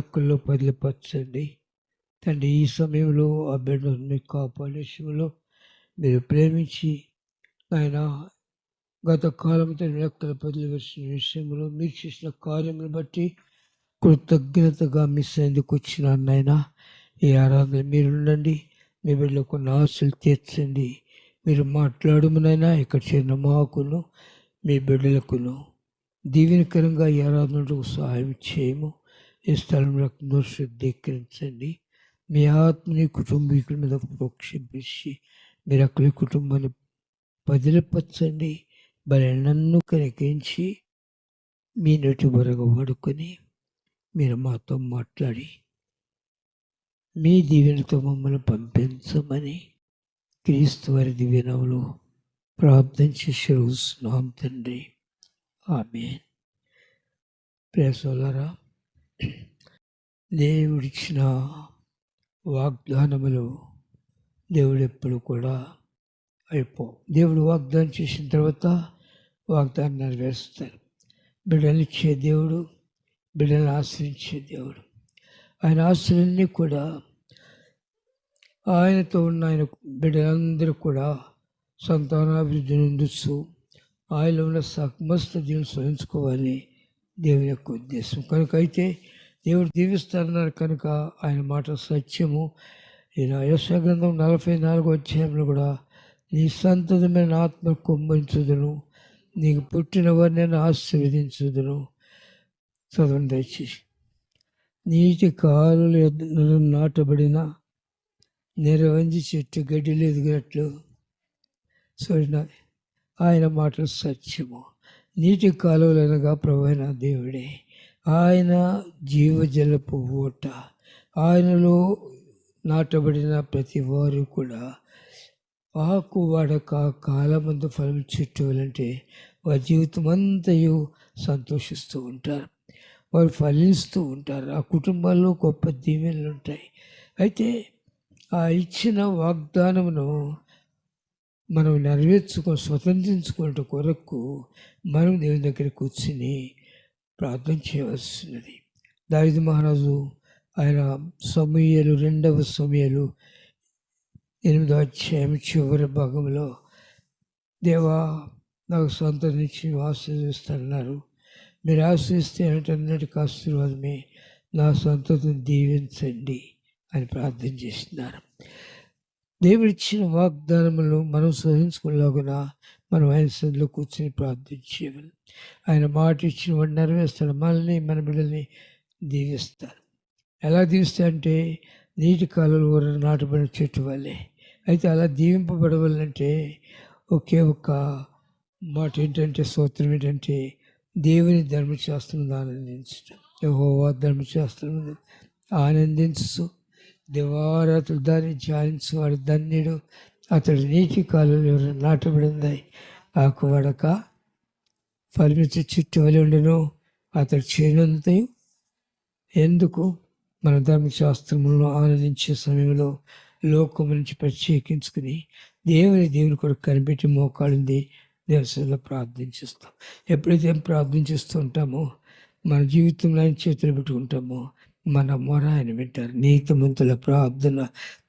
హక్కుల్లో పదిలిపరచండి తండ్రి ఈ సమయంలో ఆ బిడ్డను మీకు కాపాడే విషయంలో మీరు ప్రేమించి ఆయన గత కాలంతో లెక్కల పదిలి విషయంలో మీరు చేసిన కార్యములు బట్టి కృతజ్ఞతగా మిస్ అయ్యేందుకు వచ్చిన నాయన. ఈ ఆరాధన మీరుండండి. మీ బిడ్డలో కొన్ని ఆశలు తీర్చండి. మీరు మాట్లాడమునైనా ఇక్కడ చేరిన మాకును మీ బిడ్డలకును దీవెనకరంగా ఈ ఆరాధనకు సహాయం చేయము. ఈ స్థలంలో శుద్ధీకరించండి. మీ ఆత్మని కుటుంబీకుల మీద ప్రోక్షింపించి మీరు అక్కడి కుటుంబాన్ని పదిలపరచండి మరి నన్ను కనికరించి మీ నటి వరకు వాడుకొని మీరు మాతో మాట్లాడి మీ దీవెనతో మమ్మల్ని పంపించమని క్రీస్తు వారి దివ్యనములు ప్రార్థన చేస్తున్నాం తండ్రి. ఆమె ప్రేసోలరా దేవుడిచ్చిన వాగ్దానములు దేవుడు ఎప్పుడు కూడా అయిపో దేవుడు వాగ్దానం చేసిన తర్వాత వాగ్దానం నెరవేరుస్తారు బిడ్డలు ఇచ్చే దేవుడు బిడ్డలను ఆశ్రయించే దేవుడు. ఆయన ఆశ్రయాన్ని కూడా ఆయనతో ఉన్న ఆయన బిడ్డలందరూ కూడా సంతానాభివృద్ధి నుండుస్తూ ఆయనలో ఉన్న సమస్త దీన్ని స్మరించుకోవాలి దేవుని యొక్క ఉద్దేశం. కనుక అయితే దేవుడు దీవిస్తారన్నారు కనుక ఆయన మాట సత్యము. ఈయన యశగ్రంథం నలభై నాలుగో అధ్యాయంలో కూడా నీ సంతతమైన ఆత్మ కుమ్మించుదును నీకు పుట్టినవారిని ఆశీర్వదించుదును. చదవండి దయచేసి. నీటి కాలు నాటబడిన నెరవంచి చెట్టు గడ్డిలు ఎదిగినట్లు చూడిన ఆయన మాటలు సత్యము. నీటి కాలువలనగా ప్రవైన దేవుడే ఆయన జీవజలపు ఓట ఆయనలో నాటబడిన ప్రతి వారు కూడా ఆకు వాడక కాలమందు ఫలం చుట్టూలంటే వారి జీవితం అంతయు సంతోషిస్తూ ఉంటారు. వారు ఫలిస్తూ ఉంటారు. ఆ కుటుంబాల్లో గొప్ప దీవెనలు ఉంటాయి. అయితే ఆ ఇచ్చిన వాగ్దానమును మనం నెరవేర్చుకో స్వతంత్రించుకునే కొరకు మనం దేవుని దగ్గర కూర్చుని ప్రార్థన చేయవలసినది. దావిద మహారాజు ఆయన సమయలు రెండవ సమయలు ఎనిమిదో అధ్యాయం చివరి భాగంలో దేవా నాకు సంతరించి ఆశీర్వదిస్తున్నారు మీరు ఆశ్రయిస్తే అన్నిటికీ ఆశీర్వాదమే. నా సంతతిని దీవించండి అని ప్రార్థన చేస్తున్నారు దేవుడిచ్చిన వాగ్దానములు మనం సహించుకునేలాగున మనం ఆయన సందులో కూర్చొని ప్రార్థించేవాళ్ళు ఆయన మాట ఇచ్చిన వాడు నెరవేస్తాడు మనల్ని మన బిడ్డల్ని దీవిస్తారు ఎలా దీవిస్తాయంటే నీటి కాలంలో నాటబడిన చెట్టు వల్లే. అయితే అలా దీవింపబడవాలంటే ఒకే ఒక్క మాట ఏంటంటే సూత్రం ఏంటంటే దేవుని ధర్మశాస్త్రం ఆనందించడం యహోవా ధర్మశాస్త్రం. ఆనందించు దివారాతులు దాన్ని ధ్యానించు వాడు ధన్యుడు. అతడు నీటి కాలంలో ఎవరు నాటబడింది. ఆకు వడక పరిమితి చుట్టూ వలి ఉండను. అతడు చేయనంతయు ఎందుకు? మన ధర్మశాస్త్రములను ఆనందించే సమయంలో లోకం నుంచి ప్రత్యేకించుకుని దేవుని దేవుని కొరకు కనిపెట్టి మోకాడింది దేవసంలో ప్రార్థించేస్తాం. ఎప్పుడైతే ప్రార్థించిస్తూ ఉంటామో మన జీవితంలో ఆయన చేతులు పెట్టుకుంటామో మన మొర ఆయన వింటారు. నీతిమంతుల ప్రార్థన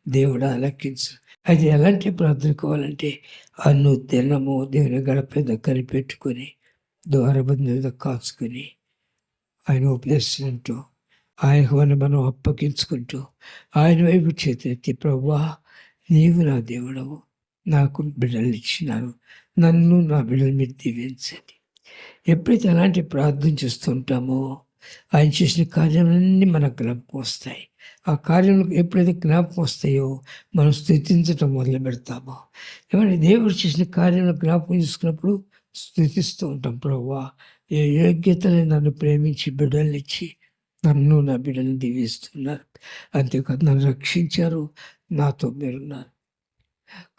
దేవుడు అలక్కించు అది ఎలాంటి ప్రార్థన కావాలంటే అన్ను తినము దేవుని గడప దగ్గర పెట్టుకొని ద్వారబంధుల కాచుకొని ఆయన ఉపదేశింటూ ఆయన మనం అప్పగించుకుంటూ ఆయన వైపు చేతి ప్రభా నీవు నా దేవుడవు. నాకు బిడ్డలు ఇచ్చినారు. నన్ను నా బిడ్డల మీద దీవించండి. ఎప్పుడైతే అలాంటి ప్రార్థన చేస్తుంటామో ఆయన చేసిన కార్యాలన్నీ మనకు జ్ఞాపకం వస్తాయి. ఆ కార్యములకు ఎప్పుడైతే జ్ఞాపకం వస్తాయో మనం స్థుతించటం మొదలు పెడతామో. ఏమంటే దేవుడు చేసిన కార్యములు జ్ఞాపకం చేసుకున్నప్పుడు స్థుతిస్తూ ఉంటాం. ప్రభా ఏ యోగ్యతని నన్ను ప్రేమించి బిడ్డల్ని ఇచ్చి నన్ను నా బిడ్డలను దీవిస్తున్నారు. అంతేకాదు నన్ను రక్షించారు. నాతో మీరున్నారు.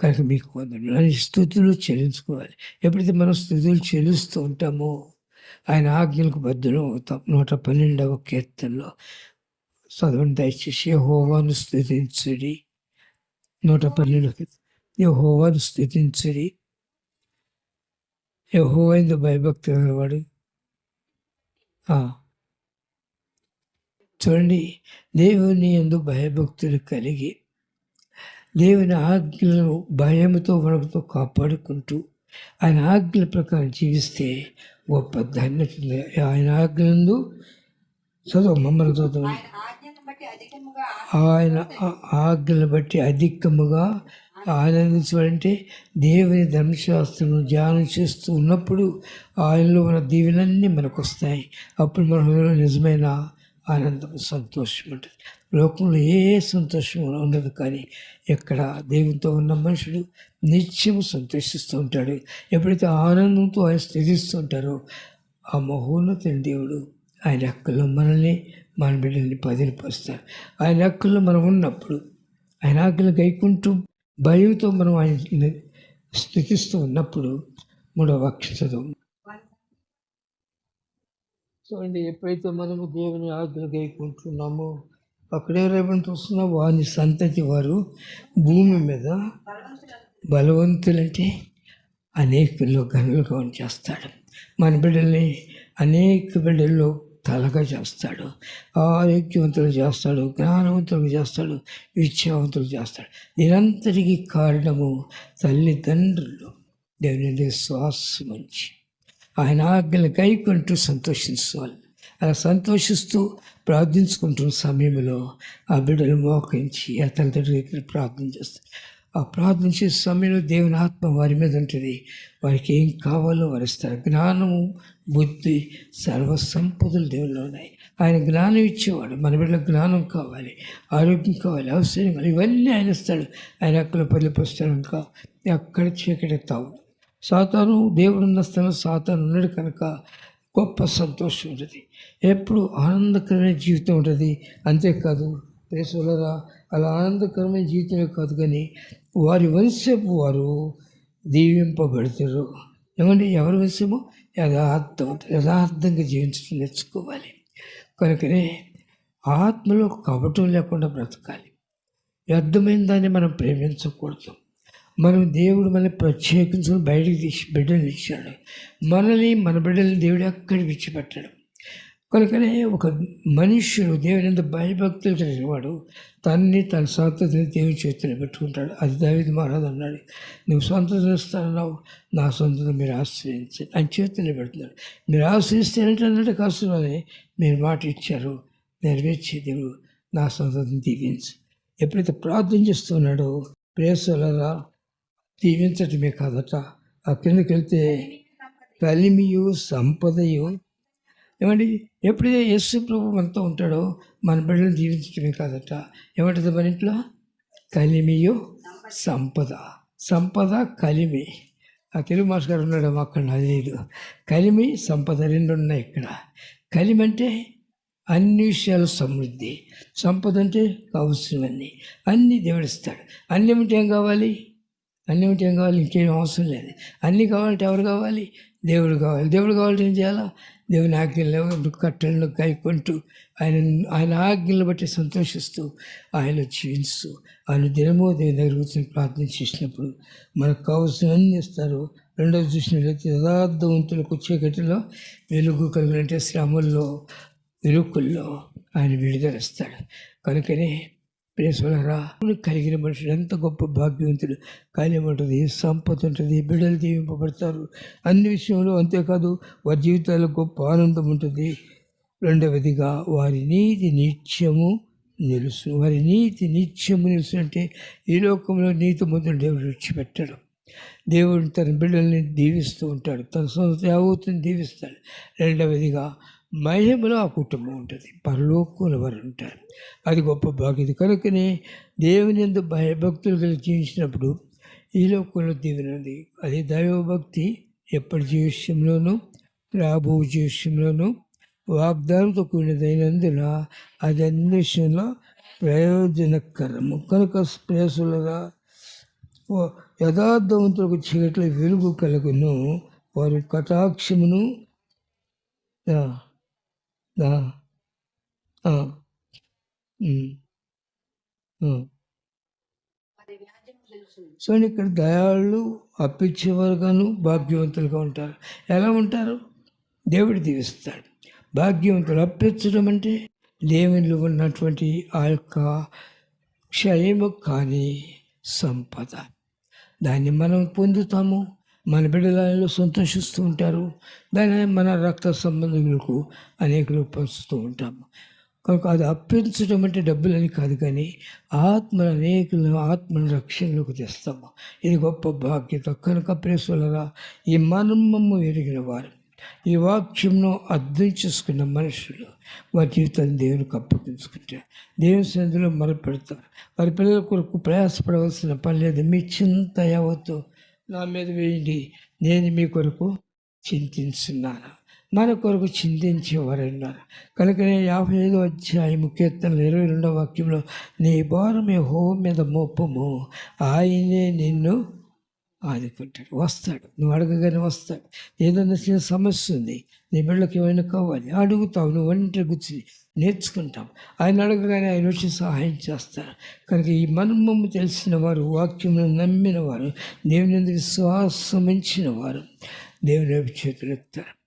కనుక మీకు వందలు స్థుతులు చెల్లించుకోవాలి. ఎప్పుడైతే మనం స్థుతులు చెల్లిస్తూ ఉంటామో ఆయన ఆజ్ఞలకు బద్దులు అవుతాం నూట పన్నెండవ కీర్తనలో చదవండి దయచేసి హోవాను స్థుతించుడి నూట పన్నెండు హోవాను స్థుతించుడి యహోవైందు భయభక్తి వాడు చూడండి దేవుని ఎందు భయభక్తులు కలిగి దేవుని ఆజ్ఞలను భయముతో వణుకుతో కాపాడుకుంటూ ఆయన ఆజ్ఞల ప్రకారం జీవిస్తే గొప్ప ధన్యత ఉంది. ఆయన ఆజ్ఞలందు చదువు మమ్మల్ని చదువు ఆజ్ఞను ఆయన ఆ- ఆజ్ఞలను బట్టి అధికముగా ఆనందించాలంటే దేవుని ధర్మశాస్త్రం ధ్యానం చేస్తూ ఉన్నప్పుడు ఆయనలో ఉన్న దీవెనన్నీ మనకు వస్తాయి అప్పుడు మన హృదయంలో నిజమైన ఆనందం సంతోషం ఉంటుంది. లోకంలో ఏ సంతోషం ఉండదు కానీ ఎక్కడ దేవునితో ఉన్న మనుషుడు నిత్యం సంతోషిస్తూ ఉంటాడు. ఎప్పుడైతే ఆనందంతో ఆయన స్థితిస్తూ ఉంటారో ఆ మహోన్నతుని దేవుడు ఆయన హక్కుల్లో మనల్ని మన బిడ్డల్ని పదిలిపరుస్తారు ఆయన హక్కుల్లో మనం ఉన్నప్పుడు ఆయన ఆజ్ఞలు గైకుంటూ భయంతో మనం ఆయన స్థితిస్తూ ఉన్నప్పుడు మూడవ వాక్యం చూడండి ఎప్పుడైతే మనము దేవుని ఆజ్ఞలు గైకుంటున్నామో అక్కడే రేపటి చూస్తున్నా వాని సంతతి వారు భూమి మీద బలవంతులంటే అనేకుల్లో గనులుగా చేస్తాడు. మన బిడ్డల్ని అనేక బిడ్డల్లో తలగా చేస్తాడు. ఆరోగ్యవంతులు చేస్తాడు జ్ఞానవంతులు చేస్తాడు విద్యావంతులు చేస్తాడు. దీనంతటికీ కారణము తల్లిదండ్రులు. దేవుని శ్వాస మంచి ఆయన ఆజ్ఞలు కైకుంటూ సంతోషించాలి. అలా సంతోషిస్తూ ప్రార్థించుకుంటున్న సమయంలో ఆ బిడ్డలు మోకరించి ఆ తల్లిదండ్రుల దగ్గర ప్రార్థన చేస్తారు. ఆ ప్రార్థన చేసే సమయంలో దేవుని ఆత్మ వారి మీద ఉంటుంది. వారికి ఏం కావాలో వరిస్తారు జ్ఞానము బుద్ధి సర్వ సంపదలు దేవుల్లో ఉన్నాయి. ఆయన జ్ఞానం ఇచ్చేవాడు. మన బిడ్డలకు జ్ఞానం కావాలి ఆరోగ్యం కావాలి అవసరం కావాలి. ఇవన్నీ ఆయన ఇస్తాడు. ఆయన అక్కడ పల్లిపోస్తాడు ఇంకా అక్కడ చీకటి తావు సాతాను దేవుడు ఉన్న స్థలం సాతాను ఉన్నాడు కనుక గొప్ప సంతోషం ఉంటుంది. ఎప్పుడు ఆనందకరమైన జీవితం ఉంటుంది. అంతేకాదు ప్రేసులరా అలా ఆనందకరమైన జీవితమే కాదు కానీ వారి వంశపు వారు దీవింపబడతారు. ఏమండి? ఎవరి వంశము యథార్థం యథార్థంగా జీవించడం నేర్చుకోవాలి. కనుకనే ఆత్మలో కపటం లేకుండా బ్రతకాలి. వ్యర్థమైన దాన్ని మనం ప్రేమించకూడదు. మనం దేవుడు మనల్ని ప్రత్యేకించుకుని బయటకు తీసి బిడ్డలు ఇచ్చాడు మనల్ని మన బిడ్డల్ని దేవుడు అక్కడికి విడిచిపెట్టాడు? కనుకనే ఒక మనుష్యుడు దేవుని ఎంత భయభక్తులు కలిగిన వాడు తన్ని తన సొంతని దేవుని చేతిలో పెట్టుకుంటాడు. అది దావిది మహారాజు అన్నాడు నువ్వు సంతతిని ఇస్తానన్నావు నా సొంతను మీరు ఆశ్రయించండి. ఆయన చేతిలో పెడుతున్నాడు. మీరు ఆశ్రయిస్తేనంటే అన్నట్టు కష్టమని మీరు మాట ఇచ్చారు నెరవేర్చే దేవుడు నా సొంతని దీవించు. ఎప్పుడైతే ప్రార్థన చేస్తున్నాడో ప్రేసలరా దీవించటమే కాదట. ఆ కిందకి వెళ్తే కలిమియు సంపదయు. ఏమండి ఎప్పుడైతే యేసు ప్రభు మనతో ఉంటాడో మన బిడ్డలు జీవించటమే కాదట. ఏమంటుంది మన ఇంట్లో? కలిమియు సంపద. సంపద కలిమి. ఆ తెలుగు మాస్ గారు ఉన్నాడు అక్కడ నాకు తెలియదు కలిమి సంపద రెండు ఉన్నాయి ఇక్కడ. కలిమి అంటే అన్ని విషయాలు సమృద్ధి. సంపద అంటే కావలసినవన్నీ. అన్నీ దేవుడిస్తాడు అన్నీ ఏం కావాలి? అన్నీ ఉంటే ఏం కావాలి? ఇంకేం అవసరం లేదు. అన్నీ కావాలంటే ఎవరు కావాలి? దేవుడు కావాలి. దేవుడు కావాలంటే ఏం చేయాలా? దేవుని ఆజ్ఞలు కట్టలను కైకొంటూ ఆయన ఆయన ఆజ్ఞలను బట్టి సంతోషిస్తూ ఆయన జీవిస్తూ ఆయన దినమో దేవుని దగ్గర కూర్చొని ప్రార్థన చేసినప్పుడు మనకు కావాల్సినవన్నీ ఇస్తారు. రెండోది చూసినట్లయితే యథార్థవంతులకు వచ్చే గటిలో వెలుగు కలిగినట్టే శ్రమల్లో ఇరుకుల్లో ఆయన విడుదలస్తాడు కనుకనే ప్రేసులరా కలిగిన మనుషుడు ఎంత గొప్ప భాగ్యవంతుడు. కార్యం ఉంటుంది సంపద ఉంటుంది బిడ్డలు దీవింపబడతారు అన్ని విషయంలో అంతేకాదు వారి జీవితాల్లో గొప్ప ఆనందం ఉంటుంది. రెండవదిగా వారి నీతి నిత్యము నిలుసు వారి నీతి నిత్యము నిలుసు అంటే ఈ లోకంలో నీతి ముందు దేవుడు విడిచిపెట్టడం. దేవుడు తన బిడ్డల్ని దీవిస్తూ ఉంటాడు. తన సొంత యావత్తుని దీవిస్తాడు. రెండవదిగా మహిమలో ఆ కుటుంబం ఉంటుంది. పరలోకులు వారు ఉంటారు. అది గొప్ప భాగ్యత కనుకనే దేవుని ఎందు భయభక్తులు కలిగి జీవించినప్పుడు ఈ లోకంలో దీవెన అది దైవభక్తి ఎప్పటి జీవిష్యంలోనూ రాబో జీవిష్యంలోనూ వాగ్దానంతో కూడినదైనందున అది అన్ని విషయంలో ప్రయోజనకరము. కనుక ప్రేసులుగా యథార్థవంతులకు చీకట్ల వెలుగు కలుగును. వారి కటాక్షమును ఆ, ఆ, ఆ, ఉమ్, సో ఇక్కడ దయాళ్ళు అప్పించేవారుగాను భాగ్యవంతులుగా ఉంటారు. ఎలా ఉంటారు? దేవుడు దీవిస్తాడు. భాగ్యవంతులు అప్పించడం అంటే దేవునిలో ఉన్నటువంటి ఆ యొక్క క్షయము కానీ సంపద. దాన్ని మనం పొందుతాము. మన బిడ్డలలో సంతోషిస్తూ ఉంటారు. దాన్ని మన రక్త సంబంధికులకు అనేకలు పంచుతూ ఉంటాము కనుక అది అప్పించడం అంటే డబ్బులని కాదు కానీ ఆత్మలు అనేకులను ఆత్మల రక్షణలోకి తెస్తాము ఇది గొప్ప బాధ్యత కనుక ప్రేసులరా ఈ మనమ్మము ఎరిగిన వారు ఈ వాక్యంను అర్థం చేసుకున్న మనుషులు వారి జీవితాన్ని దేవునికి అప్పగించుకుంటారు దేవుని సన్నిధిలో మొరపెడతారు. వారి పిల్లల కొరకు ప్రయాసపడవలసిన పని లేదు. మీ చింత యావత్తు నా మీద వేయండి. నేను మీ కొరకు చింతిస్తున్నాను మన కొరకు చింతించేవారన్నారు. కనుకనే యాభై ఐదో అధ్యాయము ముఖ్యత్వం ఇరవై రెండవ వాక్యంలో నీ భారమే హోం మీద మోపము. ఆయనే నిన్ను ఆదుకుంటాడు. వస్తాడు. నువ్వు అడగగానే వస్తాడు. ఏదైనా చిన్న సమస్య ఉంది. నీ బిళ్ళకి ఏమైనా కావాలి? అడుగుతావు. నువ్వు ఒంటరి కూర్చుని నేర్చుకుంటాం. ఆయన అడగగానే ఆయన వచ్చి సహాయం చేస్తారు. కనుక ఈ మర్మము తెలిసిన వారు వాక్యమును నమ్మిన వారు దేవుని విశ్వాసం వారు దేవుని చేతులు ఎత్తారు